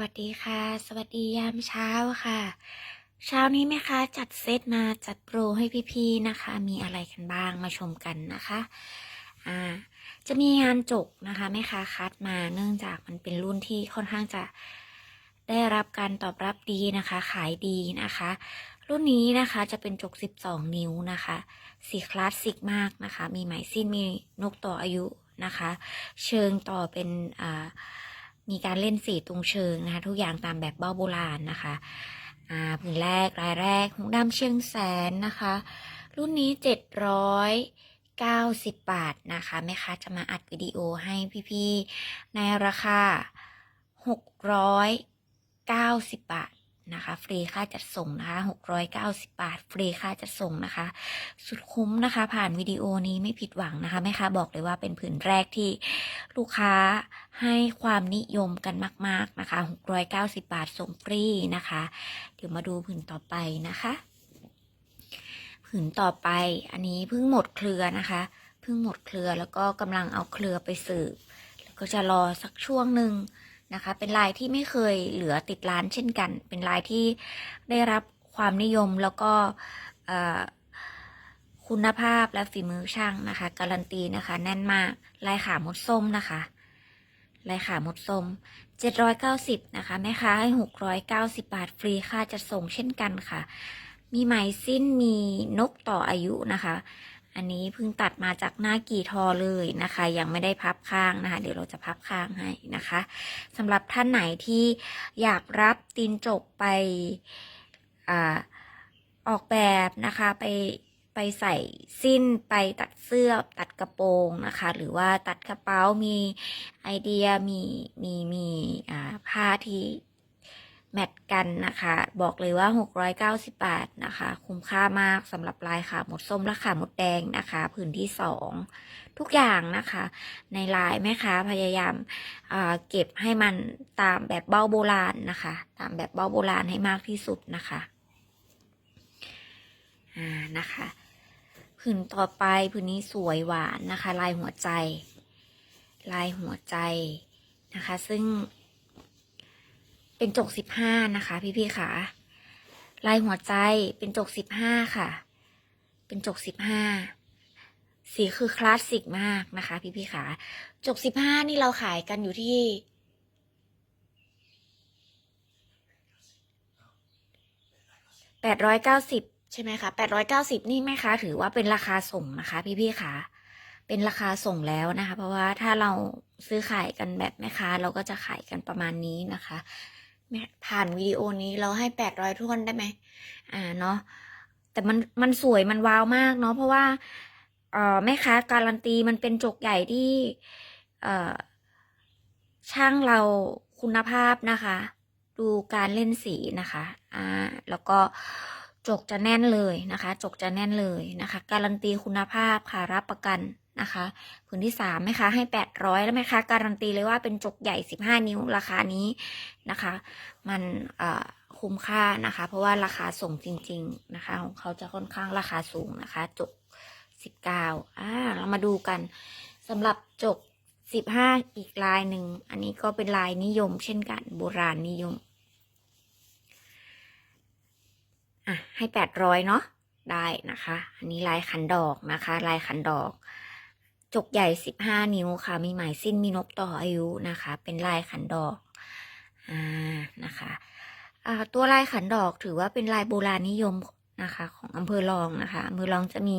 วัสดีค่ะ สวัสดียามเช้าค่ะ เช้านี้แม่ค้าจัดเซตมาจัดโปรให้พี่ๆนะคะ มีอะไรกันบ้างมาชมกันนะคะอ่าจะมีงานจกนะคะแม่ค้าคัดมาเนื่องจากมันเป็นรุ่นที่ค่อนข้างจะได้รับการตอบรับดีนะคะ ขายดีนะคะ รุ่นนี้นะคะจะเป็นจก 12 นิ้วนะคะสีคลาสสิกมากนะคะ มีไหมสิ้นมีนกต่ออายุนะคะ เชิงต่อเป็นอ่า มีการเล่นสีตรงเชิงนะคะ ทุกอย่างตามแบบเบ้าโบราณนะคะอ่าผืนแรกรายแรกหงดำเชียงแสนนะคะ รุ่นนี้ 790 บาทนะคะแม่ค้าจะมาอัดวิดีโอให้พี่ๆในราคา 690 บาทนะคะ ฟรีค่าจัดส่งนะคะ690 บาท ฟรีค่าจัดส่งนะคะ สุดคุ้มนะคะ ผ่านวิดีโอนี้ไม่ผิดหวังนะคะแม่ค้าบอกเลยว่าเป็นผืนแรกที่ ลูกค้าให้ความนิยมกันมาก ๆ นะคะ 690 บาทส่งฟรีนะคะ เดี๋ยวมาดูผืนต่อไปนะคะ ผืนต่อไปอันนี้เพิ่งหมดเครือนะคะ เพิ่งหมดเครือแล้วก็กำลังเอาเครือไปสืบ แล้วก็จะรอสักช่วงหนึ่งนะคะ เป็นลายที่ไม่เคยเหลือติดร้านเช่นกัน เป็นลายที่ได้รับความนิยมแล้วก็อ่อ คุณภาพและฝีมือช่างนะคะ การันตีนะคะ แน่นมากลายขามดส้มนะคะลายขามดส้ม790นะคะแม่ค้าให้ 690 บาท ฟรีค่าจะส่งเช่นกันค่ะ มีไหมสิ้นมีนกต่ออายุนะคะ อันนี้เพิ่งตัดมาจากหน้ากี่ทอเลยนะคะ ยังไม่ได้พับข้างนะคะ เดี๋ยวเราจะพับข้างให้นะคะสำหรับท่านไหนที่อยากรับตีนจกไปอออกแบบนะคะไป ไปใส่สิ้นไปตัดเสื้อตัดกระโปรงนะคะ หรือว่าตัดกระเป๋ามีไอเดียมีมีมีอ่าผ้าที่แมทกันนะคะ บอกเลยว่า 690 บาทนะคะ คุ้มค่ามากสำหรับลายขาหมดส้มและขาหมดแดงนะคะผืนที่ 2 ทุกอย่างนะคะ ในลายแม่ค้าพยายามอ่าเก็บให้มันตามแบบเบ้าโบราณนะคะ ตามแบบเบ้าโบราณให้มากที่สุดนะคะ อ่านะคะ ผืนต่อไปผืนนี้สวยหวานนะคะ ลายหัวใจ ลายหัวใจนะคะ ซึ่ง เป็นจกสิบห้านะคะ พี่ๆค่ะ ลายหัวใจเป็นจกสิบห้าค่ะ เป็นจกสิบห้าสีคือคลาสสิกมากนะคะ พี่ๆค่ะ จกสิบห้านี่เราขายกันอยู่ที่แปดร้อยเก้าสิบ ใช่ไหมคะแปดร้อยเก้าสิบนี่แม่ค้าถือว่าเป็นราคาส่งนะคะ พี่ๆค่ะเป็นราคาส่งแล้วนะคะ เพราะว่าถ้าเราซื้อขายกันแบบแม่ค้าเราก็จะขายกันประมาณนี้นะคะผ่านวิดีโอนี้เราให้แปดร้อยทวนได้ไหมอ่าเนาะแต่มันมันสวยมันว้าวมากเนาะเพราะว่าเอ่อแม่ค้าการันตีมันเป็นจกใหญ่ที่เอ่อช่างเราคุณภาพนะคะ ดูการเล่นสีนะคะอ่าแล้วก็ จกจะแน่นเลยนะคะ จกจะแน่นเลยนะคะ การันตีคุณภาพค่ะรับประกันนะคะผืนที่สามแม่ค้าให้แปดร้อยแล้วแม่ค้าการันตีเลยว่าเป็นจกใหญ่สิบห้านิ้วราคานี้นะคะ มันคุ้มค่านะคะ เพราะว่าราคาส่งจริง ๆนะคะ ของเขาจะค่อนข้างราคาสูงนะคะ จกสิบเก้าอ่าเรามาดูกันสำหรับจกสิบห้าอีกลายหนึ่ง อันนี้ก็เป็นลายนิยมเช่นกันโบราณนิยมอะ ให้แปดร้อยเนาะได้นะคะ อันนี้ลายขันดอกนะคะ ลายขันดอก จกใหญ่สิบห้านิ้วค่ะ มีหมายสิ้นมีนกต่ออายุนะคะ เป็นลายขันดอกอ่านะคะอ่าตัวลายขันดอกถือว่าเป็นลายโบราณนิยมนะคะ ของอำเภอรองนะคะอำเภอรองจะมี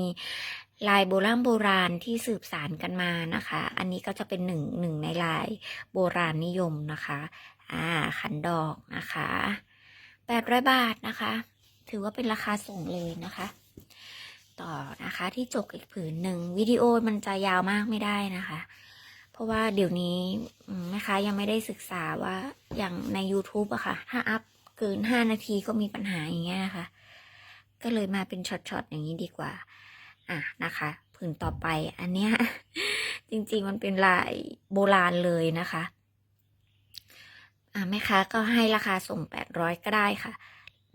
ลายโบราณโบราณที่สืบสานกันมานะคะ อันนี้ก็จะเป็นหนึ่งหนึ่งในลายโบราณนิยมนะคะ อ่าขันดอกนะคะแปดร้อยบาทนะคะ ถือว่าเป็นราคาส่งเลยนะคะ ต่อนะคะที่จกอีกผืนหนึ่งวิดีโอมันจะยาวมากไม่ได้นะคะ เพราะว่าเดี๋ยวนี้นะคะยังไม่ได้ศึกษาว่าอย่างใน YouTube อะค่ะ ถ้าอัพเกินห้านาทีก็มีปัญหาอย่างเงี้ยนะคะ ก็เลยมาเป็นช็อตๆอย่างนี้ดีกว่า อะนะคะผืนต่อไปอันเนี้ยจริงๆมันเป็นลายโบราณเลยนะคะอะแม่ค้าก็ให้ราคาส่งแปดร้อยก็ได้ค่ะ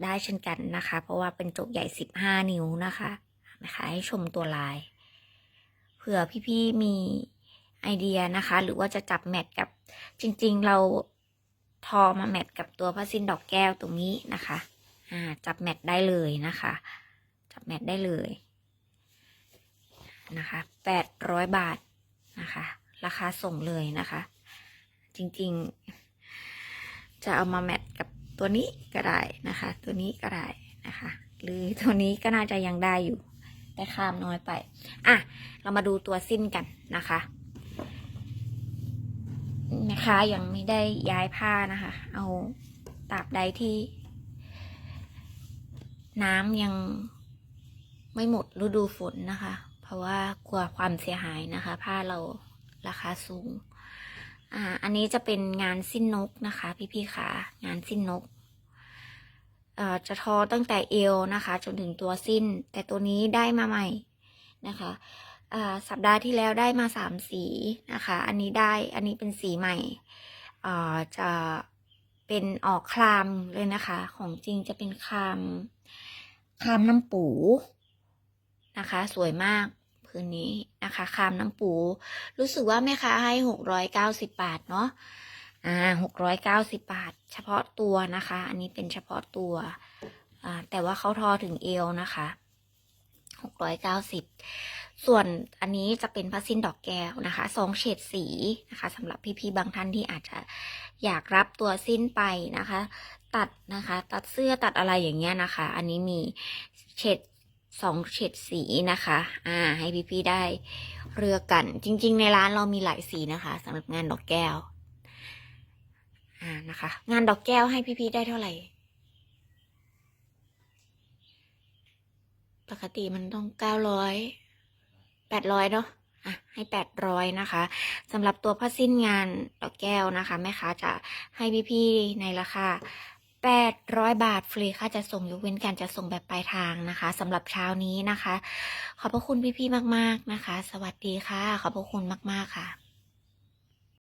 ได้เช่นกันนะคะ เพราะว่าเป็นจกใหญ่สิบห้านิ้วนะคะนะคะให้ชมตัวลาย เผื่อพี่ๆมีไอเดียนะคะ หรือว่าจะจับแมทกับจริงๆเราทอมาแมทกับตัวผ้าสิ้นดอกแก้วตรงนี้นะคะอ่าจับแมทได้เลยนะคะ จับแมทได้เลยนะคะแปดร้อยบาทนะคะ ราคาส่งเลยนะคะ จริงๆ จะเอามาแมทกับ ตัวนี้ก็ได้นะคะ ตัวนี้ก็ได้นะคะ หรือตัวนี้ก็น่าจะยังได้อยู่แต่ข้ามน้อยไปอะเรามาดูตัวสิ้นกันนะคะ นะคะยังไม่ได้ย้ายผ้านะคะ เอาตราบใดที่ น้ำยังไม่หมดฤดูฝนนะคะ เพราะว่ากลัวความเสียหายนะคะ ผ้าเราราคาสูง อ่า อันนี้จะเป็นงานสิ้นนกนะคะ พี่ๆค่ะ งานสิ้นนกอ่อจะทอตั้งแต่เอวนะคะ จนถึงตัวสิ้น แต่ตัวนี้ได้มาใหม่นะคะอ่าสัปดาห์ที่แล้วได้มาสามสีนะคะ อันนี้ได้ อันนี้เป็นสีใหม่อ่าจะเป็นออกครามเลยนะคะ ของจริงจะเป็นครามครามน้ำปูนะคะ สวยมาก พื้นนี้นะคะครามน้ำปู รู้สึกว่าแม่ค้าให้หกร้อยเก้าสิบบาทเนาะอ่าหกร้อยเก้าสิบบาท เฉพาะตัวนะคะ อันนี้เป็นเฉพาะตัวอ่าแต่ว่าเขาทอถึงเอวนะคะหกร้อยเก้าสิบส่วนอันนี้จะเป็นผ้าสิ้นดอกแก้วนะคะสองเฉดสีนะคะสำหรับพี่ๆบางท่านที่อาจจะอยากรับตัวสิ้นไปนะคะ ตัดนะคะ ตัดเสื้อตัดอะไรอย่างเงี้ยนะคะ อันนี้มีเฉด สองเฉดสีนะคะ อ่า ให้พี่ๆได้เลือกกัน จริง ๆ ในร้านเรามีหลายสีนะคะสำหรับงานดอกแก้ว อ่านะคะ งานดอกแก้วให้พี่ๆได้เท่าไหร่ ปกติมันต้องเก้าร้อยแปดร้อยเนาะอะให้แปดร้อยนะคะสำหรับตัวผ้าสิ้นงานดอกแก้วนะคะแม่ค้าจะให้พี่ๆในราคา แปดร้อยบาทฟรีค่าจะส่งยกเว้นการจะส่งแบบปลายทางนะคะสำหรับเช้านี้นะคะ ขอบพระคุณพี่ๆมาก ๆนะคะ สวัสดีค่ะ ขอบพระคุณมาก ๆ ค่ะ